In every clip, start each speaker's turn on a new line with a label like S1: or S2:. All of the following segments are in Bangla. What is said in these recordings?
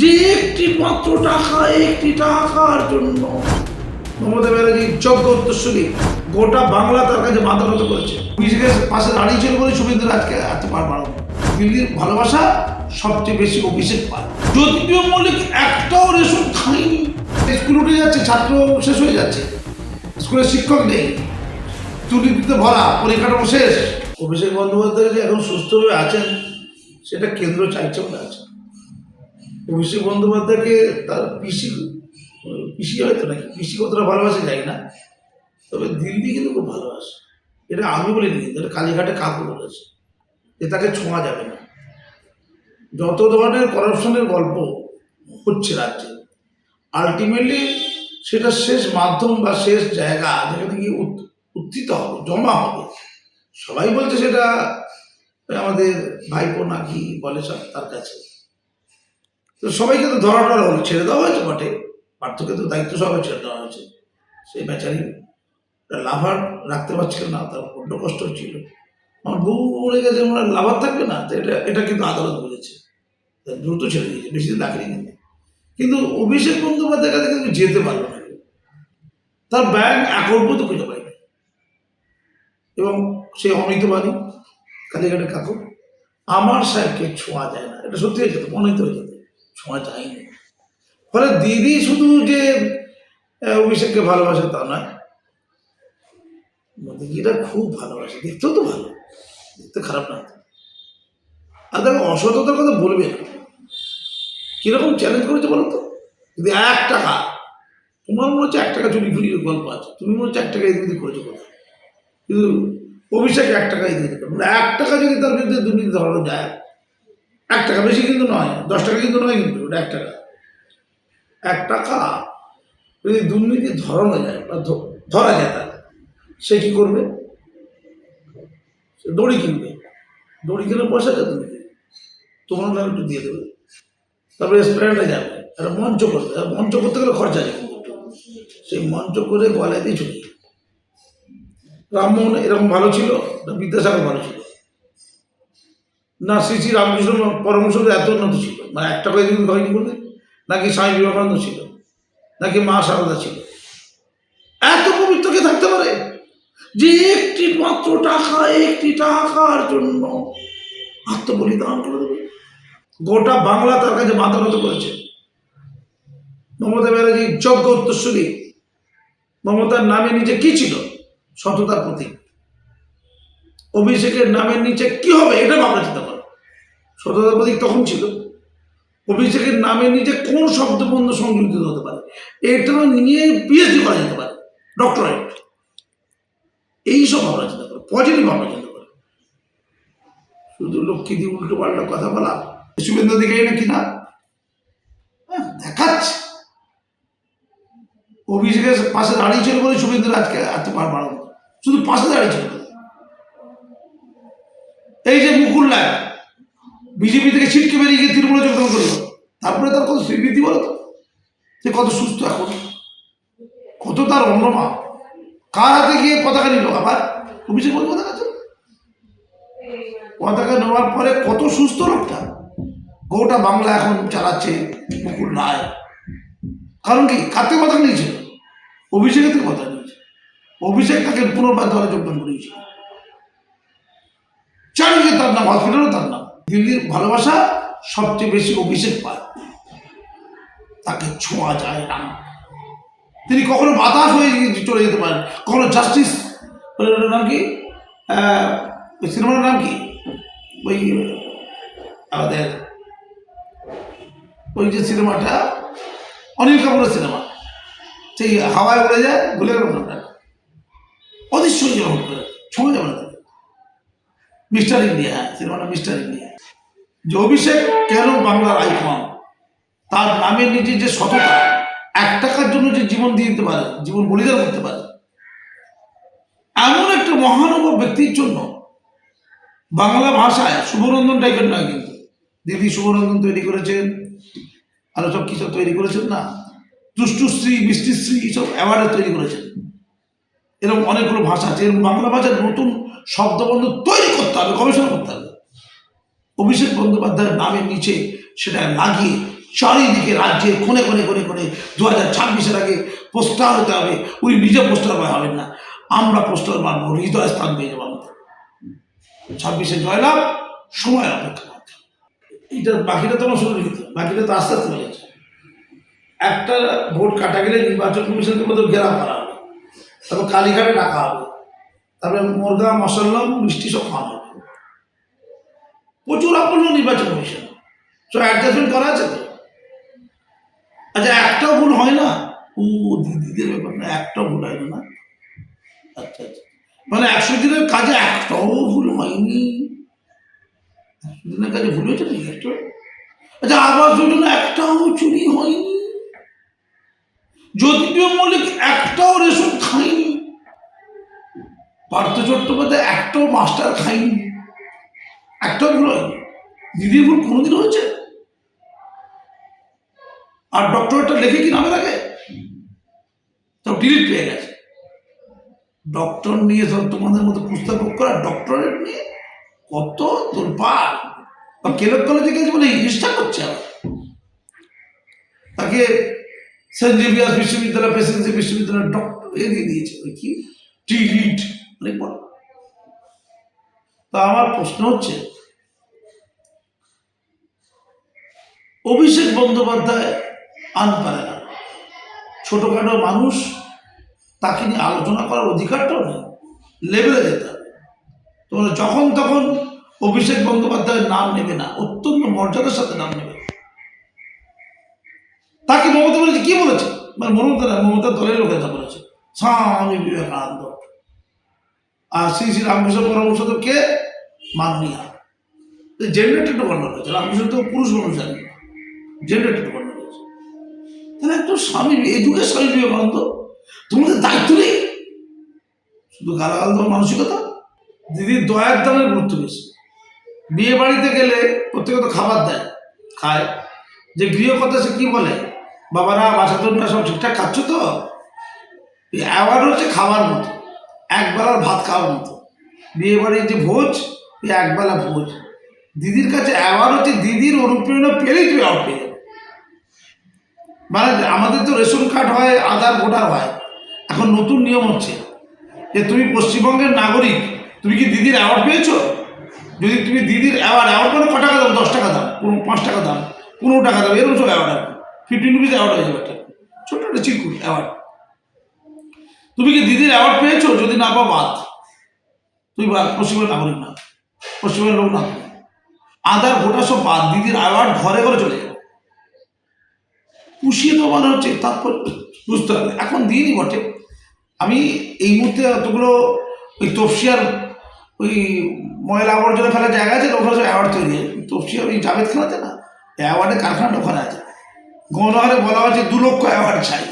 S1: যে একটি মাত্র টাকা, একটি টাকার জন্য। মমতা ব্যানার্জি যোগ্য উত্তরসূরি গোটা বাংলা তার কাছে মাথা নত করেছে। অভিষেকের পাশে দাঁড়িয়ে ছিল বলে শুভেন্দু আজকে এত পার পারো দিল্লির ভালোবাসা সবচেয়ে বেশি অভিষেক পায়। জ্যোতিপ্রিয় মল্লিক একটাও রেশন খায়নি। স্কুল উঠে যাচ্ছে, ছাত্র শেষ হয়ে যাচ্ছে। স্কুলে শিক্ষক নেই। দুর্নীতিতে ভরা, পরিকাঠামো শেষ। অভিষেক বন্দ্যোপাধ্যায় যে এখন সুস্থভাবে আছেন, সেটা কেন্দ্র চাইছে বলে আছে। অভিষেক বন্দ্যোপাধ্যায়কে তার পিসি পিসি হয়তো নাকি, পিসি কতটা ভালোবাসে যাই না, তবে দিল্লি কিন্তু খুব ভালোবাসে। এটা আমি বলিনি, কিন্তু এটা কালীঘাটে কাকু বলেছে যে তাকে ছোঁয়া যাবে না। যত ধরনের করাপশনের গল্প হচ্ছে রাজ্যে আলটিমেটলি সেটা শেষ মাধ্যম বা শেষ জায়গা যেখানে গিয়ে উত্থিত হবে, জমা হবে। সবাই বলছে সেটা আমাদের ভাইপো নাকি বলে সব তার কাছে। তো সবাইকে তো ধরা টরা হলো, ছেড়ে দেওয়া হয়েছে বটে। পার্থকে তো দায়িত্ব সবাই ছেড়ে দেওয়া হয়েছে। সেই বেচারি লাভার রাখতে পারছিল না, তার বড্ড কষ্ট হচ্ছিল। আমার বউ বলে গেছে, আমার লাভার থাকবে না? তো এটা এটা কিন্তু আদালত বলেছে। দ্রুত ছেড়ে দিয়েছে, বেশি দিন রাখেনি কিন্তু। কিন্তু অভিষেক বন্দ্যোপাধ্যায়ের কাছে কিন্তু যেতে পারল না। তার ব্যাংক অ্যাকাউন্ট তো খুঁজে পায়নি। এবং সে অমিত বাণী কালীঘাটে কাকু, আমার সাহেবকে ছোঁয়া যায় না। এটা সত্যি হয়ে যেত মনে হয়ে যেত ছোঁয়া যায়নি ফলে দিদি শুধু যে অভিষেককে ভালোবাসে তা নয় মোদিজিরা খুব ভালোবাসে, দেখতেও তো ভালো, দেখতে খারাপ না। আর দেখো, অসততার কথা বলবে না। কীরকম চ্যালেঞ্জ করেছে বলো তো? যদি এক টাকা, তোমার মনে হচ্ছে এক টাকা চুরি ফুরিয়ে গল্প আছে, তুমি মনে হচ্ছে এক টাকা এদিক করেছ কোথায়? কিন্তু অভিষেক এক টাকা এদিক। মানে এক টাকা যদি তার বিরুদ্ধে দুর্নীতি ধরানো যায় এক টাকা বেশি কিন্তু নয়, দশ টাকা কিন্তু নয় কিন্তু, ওটা এক টাকা। এক টাকা যদি দুর্নীতি ধরানো যায়, বা ধরা যায় তার সে কি করবে? দড়ি কিনবে। দড়ি কিনে পয়সা যাবে তুমি তোমার নাম একটু দিয়ে দেবে। তারপরে স্প্রেয়ারটা যাবে, একটা মঞ্চ করবে। মঞ্চ করতে গেলে খরচা একটু। সেই মঞ্চ করে গলায় দিয়ে যাবে। রামমোহন এরকম ভালো ছিল বিদ্যাসাগর ভালো ছিল? না শ্রী শ্রী রামকৃষ্ণ পরমশ্বর এত উন্নত ছিল? মানে একটা করে দিন হয়নি বলে নাকি স্বামী বিবেকানন্দ ছিল? নাকি মা সারদা ছিল? এত পবিত্র কে থাকতে পারে? যে একটি মাত্র টাকা, একটি টাকার জন্য আত্মবলিদান করে দেবে। গোটা বাংলা তার কাছে মাথা নত করেছে। মমতা ব্যানার্জি যোগ্য উত্তরসূরি। মমতার নামে নিচে কি ছিল? সততার প্রতীক। অভিষেকের নামের নিচে কি হবে এটা ভাবনা চিন্তা করো। সততার প্রতীক তখন ছিল। অভিষেকের নামের নিচে কোন শব্দবন্ধ সংযোজিত হতে পারে? এটা নিয়ে পিএইচডি করা যেতে পারে ডক্টরেট এইসব ভাবনা চিন্তা করো পজিটিভ ভাবনা চিন্তা করো। শুধু লক্ষ্মী দিয়ে উল্টো পাল্টা কথা বলা। শুভেন্দু দিকে না কি না? হ্যাঁ, দেখাচ্ছে। অভিষেকের পাশে দাঁড়িয়ে ছিল বলে শুভেন্দুর আজকে এত পার শুধু পাশে দাঁড়িয়ে রায় বিজেপি থেকে ছিটকে বেরিয়ে গিয়ে তৃণমূলে যোগদান করল। তারপরে তার কত স্বীকৃতি বলো তো? সে কত সুস্থ এখন? কত তার অন্যমা? কার হাতে গিয়ে পতাকা নিল? আবার অভিষেক বন্দ্যোপাধ্যায় কাছে পতাকা নেওয়ার পরে কত সুস্থ লোকটা? গোটা বাংলা এখন চালাচ্ছে মুকুল রায়। কারণ কি? কাতে কথা নিয়েছিল? অভিষেকের থেকে কথা নিয়েছে অভিষেক তাকে পুনর্বার দলে যোগদান করিয়েছিল চারিদিকে তার নাম হসপিটালও তার নাম। দিল্লির ভালোবাসা সবচেয়ে বেশি অভিষেক পায়। তাকে ছোঁয়া যায় না। তিনি কখনো বাতাস হয়ে চলে যেতে পারেন। কখনো জাস্টিস নাম কি? ওই সিনেমার নাম কি? ওই, আমাদের, ওই যে সিনেমাটা অনিল কাপুরের সিনেমা সেই হাওয়ায় উড়ে যায় ভুলে গেল নামটা অদৃশ্যই যেমন করে, ছোঁয়া যাবে না। মিস্টার ইন্ডিয়া, সিনেমাটা মিস্টার ইন্ডিয়া। যে অভিষেক কেন বাংলার আইকন? তার নামের নিজের যে সততা, এক টাকার জন্য যে জীবন দিয়ে দিতে পারে, জীবন বলিদান করতে পারে। এমন একটা মহানুভব ব্যক্তির জন্য বাংলা ভাষায় শুভনন্দন টাইপের নয় কিন্তু। দিদি শুভনন্দন তৈরি করেছেন, আরও সব কিছু তৈরি করেছেন না? দুষ্টুশ্রী মিষ্টিশ্রী এইসব অ্যাওয়ার্ডে তৈরি করেছেন। এরকম অনেকগুলো ভাষা আছে, এরকম বাংলা ভাষার নতুন শব্দবন্ধ তৈরি করতে হবে, গবেষণা করতে হবে। অভিষেক বন্দ্যোপাধ্যায়ের নামের নিচে সেটা লাগিয়ে চারিদিকে রাজ্যে কোণে কোণে কোণে কোণে দু হাজার ছাব্বিশের আগে পোস্টার হতে হবে, উনি নিজে পোস্টার বয় হবেন না। আমরা পোস্টার মানবো হৃদয় স্থান পেয়ে যাব আমাদের। ছাব্বিশে জয়লাভ, সময় অপেক্ষা মাত্র। এইটা বাকিটা তো আমার শুনে নিতে বাকিটা তো আস্তে আস্তে বলেছে একটা ভোট কাটা গেলে নির্বাচন কমিশনকে মধ্যে ঘেরাও করা তারপর কালীঘাটে ডাকা হবে। তারপরে মুরগা, মশাল্লাম, মিষ্টি সব খাওয়ানো হবে। প্রচুর আপন্ন নির্বাচন কমিশন। সব অ্যাডজাস্টমেন্ট করা আছে তো? আচ্ছা একটাও ভুল হয় না? ও, দিদিদের ব্যাপার না, একটাও ভুল হয় না আচ্ছা আচ্ছা। মানে একশো দিনের কাজে একটাও ভুল হয়নি। একশো দিনের কাজে ভুল হয়েছে নাকি একটা আচ্ছা আবাস যোজনা একটাও জ্যোতিপ্রিয় মল্লিক একটাও রেশন খাইনি। পার্থ চট্টোপাধ্যায় একটাও মাস্টার খাইনি। একটাও ভুল হয়নি দিদির ভুল কোনোদিন হয়েছে? আর ডক্টরেটটা লেখে কি নামে আগে? সব ডিলিট পেয়ে গেছে। ডক্টর নিয়ে সব তোমাদের মতো পুস্তক করা ডক্টরেট নিয়ে কত তোলপাড় বা কেলক কলেজে গেছে বলে ইচ্ছা করছে আবার। তাকে সেন্ট জেভিয়ার্স বিশ্ববিদ্যালয় প্রেসিডেন্সি বিশ্ববিদ্যালয়ের ডক্টর এ দিয়ে দিয়েছে। ওই কি? টিলিট অনেক বড় তা আমার প্রশ্ন হচ্ছে, অভিষেক বন্দ্যোপাধ্যায় আন পারে না। ছোটোখাটো মানুষ, তাকে নিয়ে আলোচনা করার অধিকারটাও নেই। লেভেলে যেতে হবে। তোমরা যখন তখন অভিষেক বন্দ্যোপাধ্যায়ের নাম নেবে না। অত্যন্ত মর্যাদার সাথে নাম নেবে তাকে মমতা বলেছে, কি বলেছে? মানে মমতা না, মমতা দলের লোকেরা বলেছে। স্বামী বিবেকানন্দ। আর শ্রী শ্রী রামকৃষ্ণ পরামর্শ তো কে? মাননীয়া। একটু গন্ডগোল হয়েছে রামকৃষ্ণ তো পুরুষ মানুষ জানি জেন্ডারটা একটু গন্ডগোল হয়েছে তাহলে একটু স্বামী এযুগের স্বামী বিবেকানন্দ। তোমাদের দায়িত্ব নেই? শুধু গালাগাল দেওয়ার মানসিকতা? দিদির দয়ার দামের গুরুত্ব বেশি। বিয়ে বাড়িতে গেলে প্রত্যেকে তো খাবার দেয়, খায়। যে গৃহকথা সে কি বলে? বাবারা, বাসা তোমরা সব ঠিকঠাক খাচ্ছ তো? অ্যাওয়ার্ড হচ্ছে খাওয়ার মতো, একবেলার ভাত খাওয়ার মতো। বিয়ে বাড়ির যে ভোজ একবেলা ভোজ। দিদির কাছে অ্যাওয়ার্ড হচ্ছে দিদির অনুপ্রেরণা পেলেই তুমি অ্যাওয়ার্ড পেয়ে মানে আমাদের তো রেশন কার্ড হয়, আধার ভোটার হয়। এখন নতুন নিয়ম হচ্ছে যে তুমি পশ্চিমবঙ্গের নাগরিক, তুমি কি দিদির অ্যাওয়ার্ড পেয়েছ? যদি তুমি দিদির অ্যাওয়ার্ড অ্যাওয়ার্ড মানে ক টাকা দাম দশ টাকা দাম পনেরো, পাঁচ টাকা দাম পনেরো টাকা দাম এরকম সব অ্যাওয়ার্ড ফিফটিন রুপিস অ্যাওয়ার্ড হয়ে যাবে একটা ছোট্ট একটা চিরকুট অ্যাওয়ার্ড তুমি কি দিদির অ্যাওয়ার্ড পেয়েছ? যদি না পাও, বাদ। তুমি পশ্চিমবঙ্গের নাগরিক না। পশ্চিমবঙ্গের লোক না। আধার, ভোটার সব বাদ। দিদির অ্যাওয়ার্ড ঘরে ঘরে চলে যাবে। পুষিয়ে তো মানে হচ্ছে তারপর বুঝতে হবে। এখন দিইনি বটে। আমি এই মুহূর্তে অতগুলো ওই তফসিয়ার ওই ময়লা আবর্জনা ফেলার জায়গা আছে, ওখানে সব অ্যাওয়ার্ড তৈরি তফসিয়ার ওই জাভেদ খানাতে না অ্যাওয়ার্ডের কারখানাটা ওখানে আছে। গণহারে বলা হচ্ছে দু লক্ষ অ্যাওয়ার্ড চাই।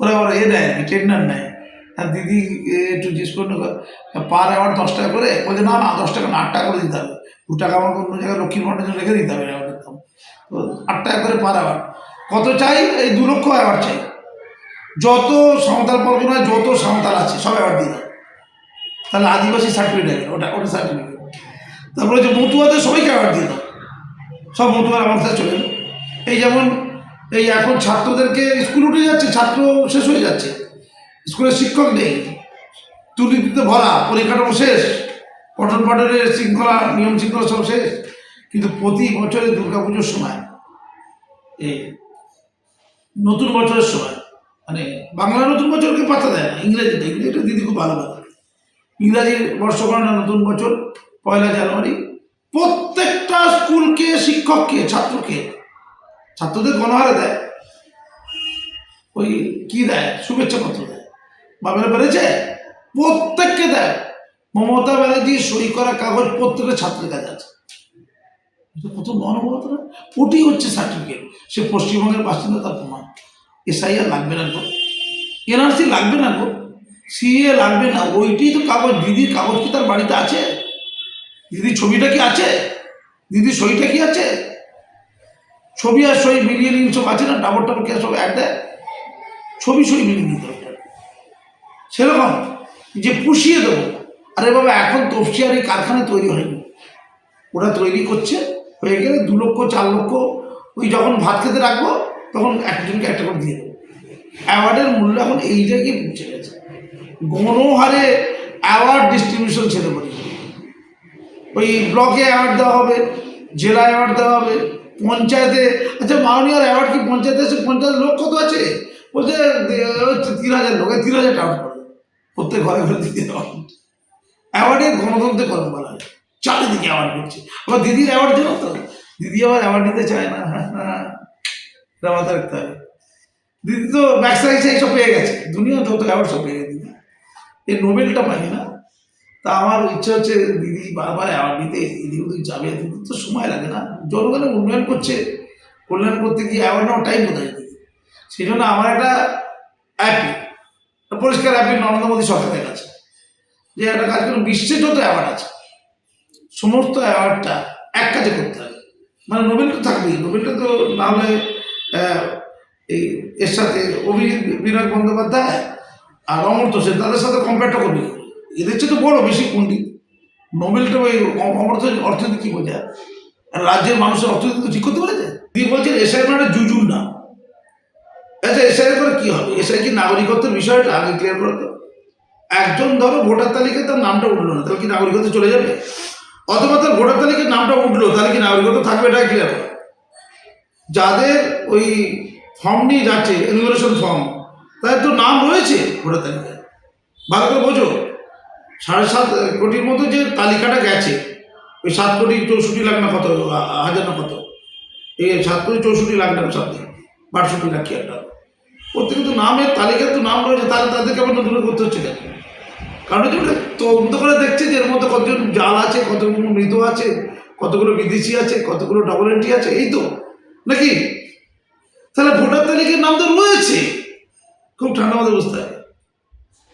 S1: ওরা ওরা এ দেয় টেন্ডার নেয়। আর দিদি একটু জিজ্ঞেস করল, পার অ্যাওয়ার্ড দশ টাকা করে? বলছে, না না, দশ টাকা না, আট টাকা করে দিতে হবে। দু টাকা আমার অন্য জায়গায় লক্ষ্মীর জন্য রেখে দিতে হবে অ্যাওয়ার্ডের দাম। তো আট টাকা করে পার অ্যাওয়ার্ড। কত চাই? এই দু লক্ষ অ্যাওয়ার্ড চাই। যত সাঁওতাল পরগনায় যত সাঁওতাল আছে, সব অ্যাওয়ার্ড দিয়ে দাও। তাহলে আদিবাসী সার্টিফিকেট ওটা ওটা সার্টিফিকেট তারপরে যে মতুয়াদের, সবাইকে অ্যাওয়ার্ড দিয়ে দাও। সব মতুয়ার আমার কাছে চলে এই যেমন এই এখন ছাত্রদেরকে স্কুল উঠে যাচ্ছে, ছাত্র শেষ হয়ে যাচ্ছে। স্কুলে শিক্ষক নেই। দুর্নীতিতে ভরা পরিকাঠামো শেষ। পঠন পাঠনের শৃঙ্খলা, নিয়ম শৃঙ্খলা সব শেষ। কিন্তু প্রতি বছরে দুর্গাপুজোর সময় এই নতুন বছরের সময় মানে বাংলা নতুন বছরকে পাত্তা দেয় না, ইংরেজিতে। ইংরেজিটা দিদি খুব ভালো পারে ইংরাজির বর্ষগণনা নতুন বছর, পয়লা জানুয়ারি, প্রত্যেকটা স্কুলকে, শিক্ষককে, ছাত্রকে ছাত্রদের গণহারে দেয়। ওই কি দেয়? শুভেচ্ছা পত্র দেয়। বাবারা পেরেছে প্রত্যেককে দেয়। মমতা ব্যানার্জি সই করা কাগজ প্রত্যেকের ছাত্রের কাছে আছে। কত মহানুভবতা না? ওটি হচ্ছে সার্টিফিকেট সে পশ্চিমবঙ্গের বাসিন্দা, তার প্রমাণ। এসআইআর লাগবে না গো। এনআরসি লাগবে না গো। সিএ লাগবে না। ওইটি তো কাগজ, দিদির কাগজ কি তার বাড়িতে আছে? দিদির ছবিটা কি আছে? দিদির সইটা কি আছে? ছবি আর সই মিলিয়ে নিয়ে সব আছে না? ডাবর টাবল কে সব এক দেয় ছবি সই মিলিয়ে নিতে হবে সেরকম যে পুষিয়ে দেবো। আরে বাবা, এখন তফসিয়ার কারখানা তৈরি হয়নি। ওরা তৈরি করছে, হয়ে গেলে দু লক্ষ, চার লক্ষ, ওই যখন ভাত খেতে রাখব, তখন একজনকে একটা করে দিয়ে দেবো। অ্যাওয়ার্ডের মূল্য এখন এই জায়গায় পৌঁছে গেছে। গণহারে অ্যাওয়ার্ড ডিস্ট্রিবিউশন ছেড়ে পড়ে। ওই ব্লকে অ্যাওয়ার্ড দেওয়া হবে জেলা অ্যাওয়ার্ড দেওয়া হবে। পঞ্চায়েতে আচ্ছা মাননীয় অ্যাওয়ার্ড কি পঞ্চায়েতে আছে? পঞ্চায়েত লোক কত আছে? বলছে তিন হাজার লোক, তিন হাজার টাকা করে। প্রত্যেক ঘরে ঘরে দেওয়া অ্যাওয়ার্ডে গণতন্ত্রের কর্ম বলা হয়। চারিদিকে অ্যাওয়ার্ড করছে। আবার দিদির অ্যাওয়ার্ড দেবো তো? দিদি আবার অ্যাওয়ার্ড দিতে চায় না। হ্যাঁ মাথায় রাখতে হবে। দিদি তো ব্যাকসাইড সব পেয়ে গেছে। দুনিয়া যত অ্যাওয়ার্ড সব পেয়ে গেছে। দিদি এই নোবেলটা পাইনি না? তা আমার ইচ্ছা হচ্ছে দিদি বারবার অ্যাওয়ার্ড এদিক ওদিক যাবে দিদি তো সময় লাগে না। জনগণের উন্নয়ন করছে, কল্যাণ করতে গিয়ে অ্যাওয়ার্ড নেওয়ার টাইম কোথায় দিদি? সেই জন্য আমার একটা অ্যাপি পরিষ্কার অ্যাপি নরেন্দ্র মোদী সরকারের কাছে, যে একটা কাজ করুন বিশ্বের যত অ্যাওয়ার্ড আছে, সমস্ত অ্যাওয়ার্ডটা এক কাজে করতে হবে। মানে নোবেল তো থাকবেই নোবেলটা তো না হলে এই এর সাথে অভিজিৎ বিনয় বন্দ্যোপাধ্যায় আর অমর্ত্য সেন, তাদের সাথে কম্পেয়ারটা করবি? এদের চেয়ে তো বড় বেশি পণ্ডিত নোবেলটা ওই অ- অমর্ত্য অর্থনীতি কী বোঝায়? আর রাজ্যের মানুষের অর্থনীতি তো ঠিক করতে পারেছে? তিনি বলছেন এসআই মানে জুজুর না আচ্ছা এসআই করে কী হবে? এসআই কি নাগরিকত্বের বিষয়টা আগে ক্লিয়ার করে তো একজন ধরো ভোটার তালিকায় তার নামটা উঠল না, তাহলে কি নাগরিকত্ব চলে যাবে? অথবা তার ভোটার তালিকায় নামটা উঠল, তাহলে কি নাগরিকত্ব থাকবে এটা ক্লিয়ার যাদের ওই ফর্ম নিয়ে যাচ্ছে এনুমারেশন ফর্ম তাদের তো নাম রয়েছে ভোটার তালিকায়। ভালো করে বোঝো। সাড়ে সাত কোটির মতো যে তালিকাটা গেছে, ওই সাত কোটি চৌষট্টি লাখ না কত হাজার না কত? এই সাত কোটি চৌষট্টি লাখ টাকা সাথে বাষট্টি লাখ কি একটা? প্রত্যেকে তো নামের তালিকায় তো নাম রয়েছে, তাহলে তাদেরকে আবার নতুন করতে হচ্ছে কেন? কারণ হচ্ছে ওটা তদন্ত করে দেখছে যে এর মধ্যে কতজন জাল আছে, কতগুলো মৃত আছে, কতগুলো বিদেশি আছে, কতগুলো ডবল এন্ট্রি আছে, এই তো? নাকি? তাহলে ভোটার তালিকার নাম তো রয়েছে। খুব ঠান্ডা মাথায় বুঝতে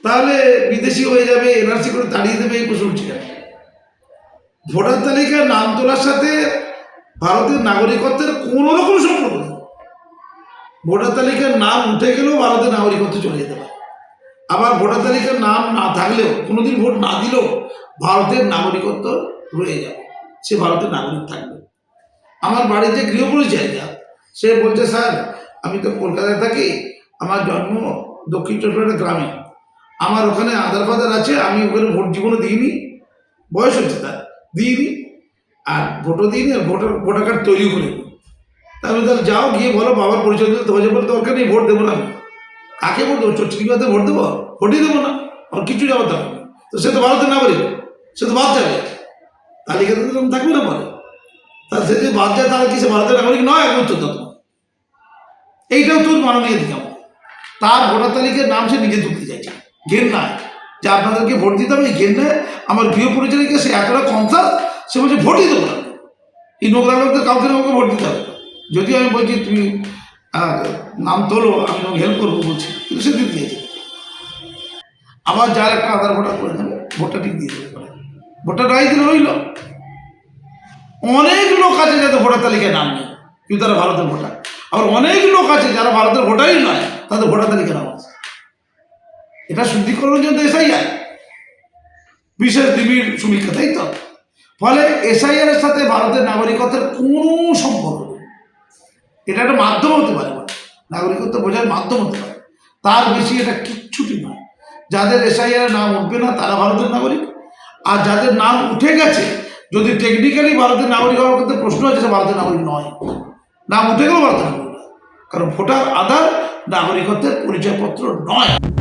S1: তাহলে বিদেশি হয়ে যাবে এনআরসি করে তাড়িয়ে দেবে এই প্রশ্ন উঠছে ভোটার তালিকায় নাম তোলার সাথে ভারতের নাগরিকত্বের কোনো রকম সম্পর্ক নেই। ভোটার তালিকার নাম উঠে গেলেও ভারতের নাগরিকত্ব চলে যেতে পারে। আবার ভোটার তালিকার নাম না থাকলেও, কোনোদিন ভোট না দিলেও ভারতের নাগরিকত্ব রয়ে যাবে। সে ভারতের নাগরিক থাকবে। আমার বাড়ির যে গৃহপরিচয়টা সে বলছে, স্যার, আমি তো কলকাতায় থাকি। আমার জন্ম দক্ষিণ চব্বিশ গ্রামে আমার ওখানে আধার ফাদার আছে, আমি ওখানে ভোট জীবনে দিইনি। বয়স হচ্ছে তার, দিইনি। আর ভোটও দিইনি, আর ভোটার ভোটার কার্ড তৈরি করিনি। তাহলে তাহলে যাও, গিয়ে বলো বাবার পরিচয় দিতে তোমার বলে দরকার নেই, ভোট দেবো না আমি। কাকে ভোট দেবো? চট্টিবাতে ভোট দেবো? ভোটই দেবো না। আর কিছু যাওয়ার দরকার তো সে তো ভারতের নাগরিক, সে তো বাদ যাবে। তালিকাতে তো থাকবে না পরে। তাহলে সে যদি বাদ যায়, তাহলে কি সে ভারতের নাগরিক নয়? এক উত্তর দাও তোমার। এইটাও তোর মাননীয় দিকে আমার তার ভোটার তালিকার নাম সে নিজে তুলতে চাইছে। ঘেন নয় যে আপনাদেরকে ভোট দিতে হবে এই ঘেন আমার গৃহ পরিচালিকা সে এতটা কনসাস সে বলছে ভোটই দেবো না। এই নোংরা লোকদের কাউকে কাউকে ভোট দিতে হবে। যদিও আমি বলছি, তুমি নাম তোলো, আমি তোমাকে হেল্প করব, বলছি। কিন্তু সে দিতে চাইছে আবার যার একটা আধার ভোটার করে দেবে ভোটটা ঠিক দিয়ে দেবে। ভোটটা রাই দিলে রইল। অনেক লোক আছে যাদের ভোটার তালিকায় নাম নেই, কিন্তু তারা ভারতের ভোটার আবার অনেক লোক আছে যারা ভারতের ভোটারই নয়, তাদের ভোটার তালিকায় নাম আছে। এটা শুদ্ধিকরণের জন্য এসআইআর বিশেষ ডিবির সমীক্ষা, তাই তো? ফলে এসআইআর এর সাথে ভারতের নাগরিকত্বের কোনো সম্পর্ক নেই। এটা একটা মাধ্যম হতে পারে। নাগরিকত্ব বোঝার মাধ্যম হতে পারে। তার বেশি এটা কিচ্ছুটি নয় যাদের এসআইআর নাম উঠবে না, তারা ভারতের নাগরিক। আর যাদের নাম উঠে গেছে, যদি টেকনিক্যালি ভারতের নাগরিক হওয়ার ক্ষেত্রে প্রশ্ন আছে ভারতের নাগরিক নয়। নাম উঠে গেলেও ভারতের নাগরিক। কারণ ভোটার, আধার, নাগরিকত্বের পরিচয়পত্র নয়।